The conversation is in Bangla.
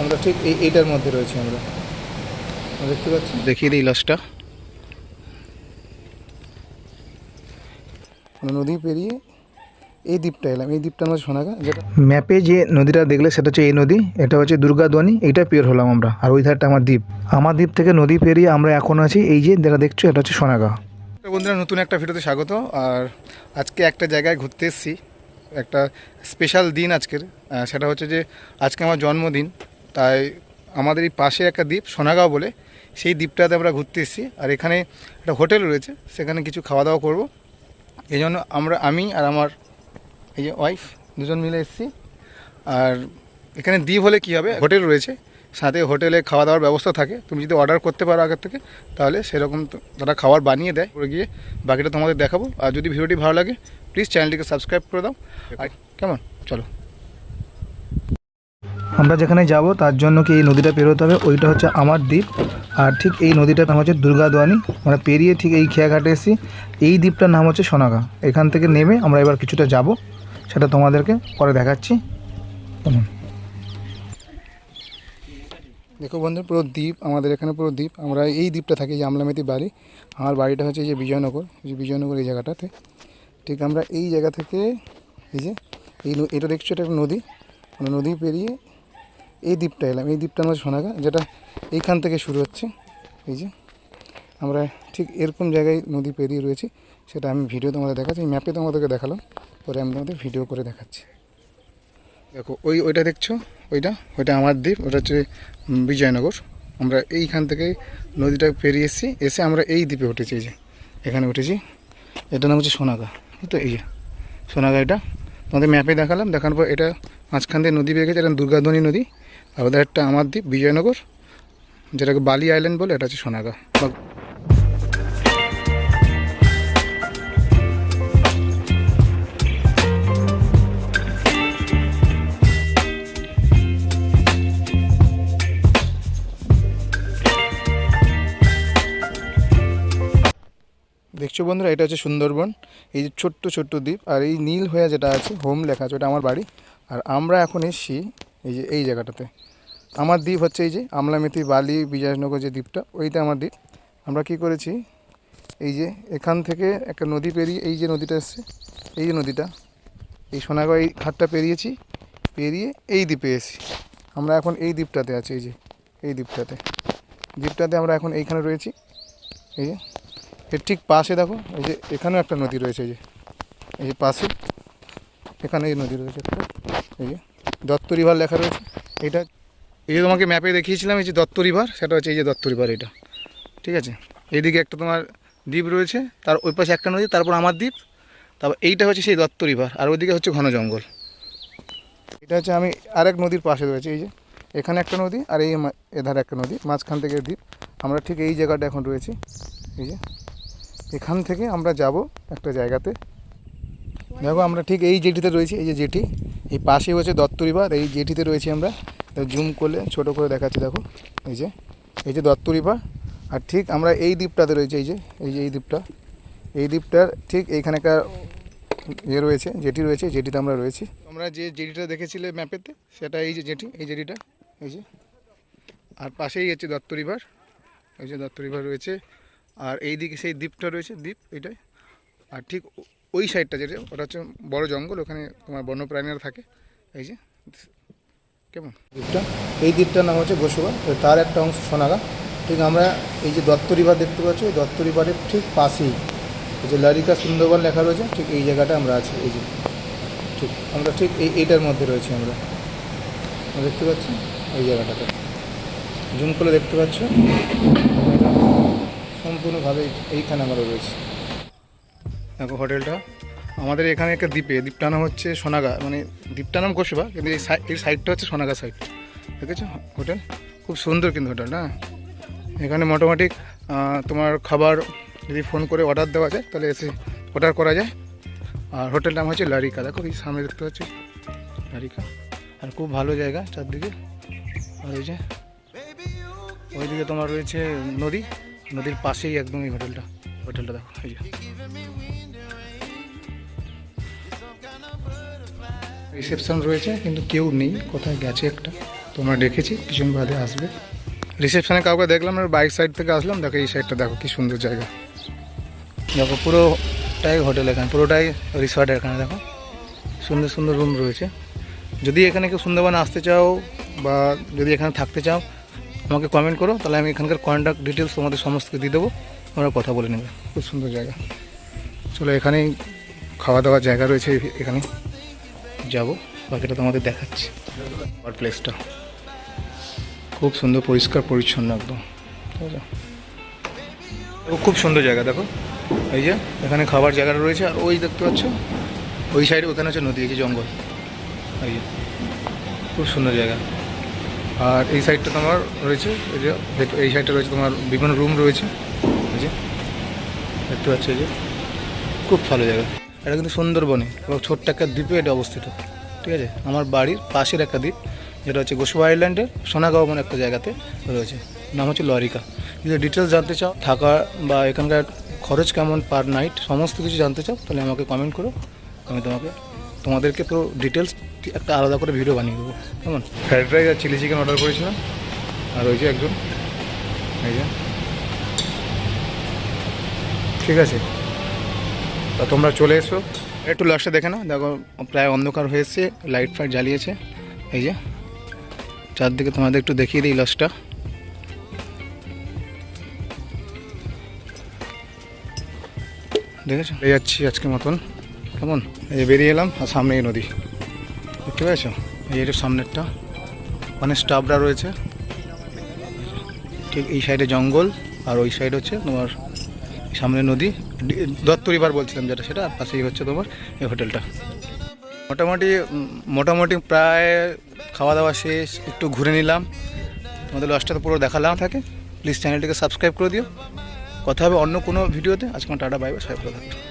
আমরা ঠিক এই এইটার মধ্যে রয়েছি আমরা। দেখতে পাচ্ছি? দেখিয়ে দিই লসটা নদী পেরিয়ে এই দ্বীপটা এলাম। এই দ্বীপটা আমরা সোনাগা যেটা ম্যাপে যে নদীটা দেখলে সেটা হচ্ছে এই নদী এটা হচ্ছে দুর্গাদোয়ানি এইটা পের হলাম আমরা। আর ওই ধারটা আমার দ্বীপ। আমার দ্বীপ থেকে নদী পেরিয়ে আমরা এখন আছি এই যে যেটা দেখছ এটা হচ্ছে সোনাগা। বন্ধুরা নতুন একটা ভিডিওতে স্বাগত। আর আজকে একটা জায়গায় ঘুরতে এসেছি। একটা স্পেশাল দিন আজকের। সেটা হচ্ছে যে আজকে আমার জন্মদিন। তাই আমাদের এই পাশে একটা দ্বীপ, সোনাগাঁও বলে। সেই দ্বীপটাতে আমরা ঘুরতে এসেছি। আর এখানে একটা হোটেল রয়েছে, সেখানে কিছু খাওয়া দাওয়া করব। এই জন্য আমরা, আমি আর আমার এই যে ওয়াইফ দুজন মিলে এসেছি। আর এখানে দ্বীপ হলে কী হবে? হোটেল রয়েছে। সাথে হোটেলে খাওয়া দাওয়ার ব্যবস্থা থাকে। তুমি যদি অর্ডার করতে পারো আগের থেকে, তাহলে সেরকম তারা খাবার বানিয়ে দেয়। করে গিয়ে বাকিটা তোমাদের দেখাবো। আর যদি ভিডিওটি ভালো লাগে প্লিজ চ্যানেলটিকে সাবস্ক্রাইব করে দাও। আর কেমন? চলো। আমরা যেখানে যাব, তার জন্য কি এই নদীটা পেরোতে হবে? ওইটা হচ্ছে আমার দ্বীপ। আর ঠিক এই নদীটার নাম হচ্ছে দুর্গাদোয়ানি। আমরা পেরিয়ে ঠিক এই খেয়াঘাটে এসেছি। এই দ্বীপটার নাম হচ্ছে সোনাগা। এখান থেকে নেমে আমরা এবার কিছুটা যাব। সেটা তোমাদেরকে পরে দেখাচ্ছি। দেখো বন্ধু, পুরো দ্বীপ, আমাদের এখানে পুরো দ্বীপ। আমরা এই দ্বীপটা থাকি যে আমলামেতি বাড়ি। আমার বাড়িটা হচ্ছে যে বিজয়নগর। যে বিজয়নগর এই জায়গাটাতে। ঠিক আমরা এই জায়গা থেকে, এই যে, এই এটা দেখছ, এটা একটা নদী। নদী পেরিয়ে এই দ্বীপটা এলাম। এই দ্বীপটা আমাদের সোনাগা, যেটা এইখান থেকে শুরু হচ্ছে। এই যে, আমরা ঠিক এরকম জায়গায় নদী পেরিয়ে রয়েছি, সেটা আমি ভিডিও তোমাদের দেখাচ্ছি ম্যাপে তোমাদেরকে দেখালাম, পরে আমি তোমাদের ভিডিও করে দেখাচ্ছি। দেখো, ওই, ওইটা দেখছ? ওইটা? ওইটা আমার দ্বীপ, ওটা হচ্ছে বিজয়নগর। আমরা এইখান থেকে নদীটা পেরিয়ে এসেছি, এসে আমরা এই দ্বীপে উঠেছি, এই যে, এখানে উঠেছি। এটার নাম হচ্ছে সোনাগা তো, এই যে, সোনাগা এটা। তোমাদের ম্যাপে দেখালাম, দেখানোর পর এটা মাঝখান দিয়ে নদী বেয়ে গেছে, এটা দুর্গাধ্বনি নদী। আর একটা আমার দ্বীপ, বিজয়নগর, যেটাকে বালি আইল্যান্ড বলে, এটা হচ্ছে সোনাগা। দেখছ বন্ধুরা, এটা হচ্ছে সুন্দরবন। এই যে ছোট্ট ছোট্ট দ্বীপ, আর এই নীল হয়ে যেটা আছে, হোম লেখা আছে, ওটা আমার বাড়ি। আর আমরা এখন এসছি এই যে, এই জায়গাটাতে। আমার দ্বীপ হচ্ছে এই যে, আমলামেতি বালি বিজয়নগর যে দ্বীপটা, ওইটা আমার দ্বীপ। আমরা কি করেছি? এই যে, এখান থেকে একটা নদী পেরিয়ে, এই যে নদীটা এসছে, এই যে নদীটা, এই সোনাগাঁও এই ঘাটটা পেরিয়েছি, পেরিয়ে এই দ্বীপে এসেছি। আমরা এখন এই দ্বীপটাতে আছি, এই যে, এই দ্বীপটাতে। দ্বীপটাতে আমরা এখন এইখানে রয়েছি, এই যে, এর ঠিক পাশে দেখো, এই যে, এখানেও একটা নদী রয়েছে, এই যে এই যে পাশে, এখানে এই নদী রয়েছে একটা, এই যে। দত্ত রিভার লেখা রয়েছে। এটা এই যে তোমাকে ম্যাপে দেখিয়েছিলাম, এই যে দত্ত রিভার, সেটা হচ্ছে এই যে দত্ত রিভার এটা। ঠিক আছে? এইদিকে একটা তোমার দ্বীপ রয়েছে, তার ওই পাশে একটা নদী, তারপর আমার দ্বীপ, তারপর এইটা হচ্ছে সেই দত্ত রিভার, আর ওইদিকে হচ্ছে ঘন জঙ্গল। এটা হচ্ছে আমি আরেক নদীর পাশে রয়েছে, এই যে। এখানে একটা নদী, আর এই এধারে একটা নদী, মাঝখান থেকে দ্বীপ। আমরা ঠিক এই জায়গাটা এখন রয়েছি, এই যে। এখান থেকে আমরা যাব একটা জায়গাতে। দেখো, আমরা ঠিক এই জেটিতে রয়েছি, এই যে জেটি। এই পাশে হচ্ছে দত্ত রিভার এই জেটিতে রয়েছি আমরা। তো জুম করলে ছোট করে দেখাচ্ছি, দেখো। এই যে এই যে দত্ত রিভার আর ঠিক আমরা এই দ্বীপটাতে রয়েছে, এই যে এই যে এই দ্বীপটা। এই দ্বীপটার ঠিক এইখানেকার ইয়ে রয়েছে জেটি রয়েছে জেটিতে আমরা রয়েছি। আমরা যে জেটিটা দেখেছিলে ম্যাপেতে, সেটা এই যে জেটি এই জেটিটা এই যে। আর পাশেই হচ্ছে দত্ত রিভার এই যে দত্ত রিভার রয়েছে। আর এই দিকে সেই দ্বীপটা রয়েছে, দ্বীপ এটাই। আর ঠিক ওই সাইডটা যেটা, ওটা হচ্ছে বড় জঙ্গল, ওখানে তোমার বন্যপ্রাণীরা থাকে। এই যে, কেমন? দ্বীপটা, এই দ্বীপটার নাম হচ্ছে বসুয়া তার একটা অংশ সোনাগা। ঠিক আমরা এই যে দত্ত দেখতে পাচ্ছি ওই দত্ত রিভারের ঠিক পাশেই এই যে লারিকা সুন্দরবন লেখা রয়েছে, ঠিক এই জায়গাটা আমরা আছি, এই যে। ঠিক, আমরা ঠিক এই, এইটার মধ্যে রয়েছি আমরা। দেখতে পাচ্ছি এই জায়গাটাতে। জুম করে দেখতে পাচ্ছ সম্পূর্ণভাবে এইখানে আমরা রয়েছি। দেখো হোটেলটা। আমাদের এখানে একটা দ্বীপে, দ্বীপটার নাম হচ্ছে সোনাগা মানে দ্বীপটার নাম গোসবা কিন্তু এই সাই- এই সাইডটা হচ্ছে সোনাগা সাইড দেখেছ? হোটেল? খুব সুন্দর কিন্তু হোটেলটা হ্যাঁ? এখানে মোটামুটি তোমার খাবার যদি ফোন করে অর্ডার দেওয়া যায়, তাহলে এসে অর্ডার করা যায়। আর হোটেল নাম হচ্ছে লারিকা। দেখো, এই সামনে দেখতে পাচ্ছি? লারিকা। আর খুব ভালো জায়গা চারদিকে। আর ওই যে, ওইদিকে তোমার রয়েছে নদী। নদীর পাশেই একদম এই হোটেলটা। হোটেলটা দেখো, এই যে। রিসেপশন রয়েছে, কিন্তু কেউ নেই, কোথায় গেছে একটা? তোমরা দেখেছি কিছুদিন বাদে আসবে। রিসেপশনে কাউকে দেখলাম আর বাইক সাইড থেকে আসলাম, দেখো এই সাইডটা, দেখো কি সুন্দর জায়গা। দেখো পুরোটাই হোটেল এখানে, পুরোটাই রিসর্ট এখানে, দেখো। সুন্দর সুন্দর রুম রয়েছে। যদি এখানে কেউ সুন্দরবন আসতে চাও বা যদি এখানে থাকতে চাও, আমাকে কমেন্ট করো, তাহলে আমি এখানকার কন্ট্যাক্ট ডিটেলস তোমাদের সমস্ত দিয়ে দেবো, তোমরা কথা বলে নেবে। খুব সুন্দর জায়গা। চলো এখানেই খাওয়া দাওয়ার জায়গা রয়েছে এখানে। যাব, বাকিটা তোমাদের দেখাচ্ছি। আর প্লেসটা খুব সুন্দর, পরিষ্কার, পরিচ্ছন্ন একদম। ঠিক আছে? খুব সুন্দর জায়গা, দেখো। এই যে, এখানে খাবার জায়গাটা রয়েছে, আর ওই দেখতে পাচ্ছ? ওই সাইডে ওখানে হচ্ছে নদী যে জঙ্গল। এই যে, খুব সুন্দর জায়গা। আর এই সাইডটা তোমার রয়েছে, এই যে এই সাইডটা রয়েছে তোমার বিভিন্ন রুম রয়েছে। এই যে, দেখতে পাচ্ছ, এই যে, খুব ভালো জায়গা। এটা কিন্তু সুন্দরবনে এবং ছোট্ট একটা দ্বীপে এটা অবস্থিত, ঠিক আছে? আমার বাড়ির পাশের একটা দ্বীপ, যেটা হচ্ছে গোসবা আইল্যান্ডের সোনাগাঁও মনে একটা জায়গাতে রয়েছে। নাম হচ্ছে লরিকা। যদি ডিটেলস জানতে চাও, থাকা বা এখানকার খরচ কেমন পার নাইট সমস্ত কিছু জানতে চাও, তাহলে আমাকে কমেন্ট করো। আমি তোমাকে, তোমাদেরকে পুরো ডিটেলস একটা আলাদা করে ভিডিও বানিয়ে দেবো। কেমন? ফ্রাইড রাইস আর চিলি চিকেন অর্ডার করেছিলাম। আর ওই যে একজন, এই যে। ঠিক আছে। তা তোমরা চলে এসো। একটু লসটা দেখে নাও। দেখো, প্রায় অন্ধকার হয়ে এসছে লাইট ফাইট জ্বালিয়েছে। এই যে, চারদিকে তোমাদের একটু দেখিয়ে দিই লসটা দেখেছ? এই যাচ্ছি আজকে মতন। কেমন? এই বেরিয়ে এলাম, আর সামনেই নদী। দেখতে পেয়েছ? এই যে সামনেরটা। অনেক স্টাফরা রয়েছে। ঠিক এই সাইডে জঙ্গল, আর ওই সাইড হচ্ছে তোমার সামনে নদী। দত্ত রিভার বলছিলাম যেটা, সেটা পাশেই হচ্ছে তোমার এই হোটেলটা। মোটামুটি মোটামুটি প্রায় খাওয়া দাওয়া শেষ, একটু ঘুরে নিলাম। তোমাদের লসটা তো পুরো দেখালাম। থাকে প্লিজ চ্যানেলটিকে সাবস্ক্রাইব করে দিও। কথা হবে অন্য কোনো ভিডিওতে। আজকে টাটা বাইবে সাহেব করে থাকবে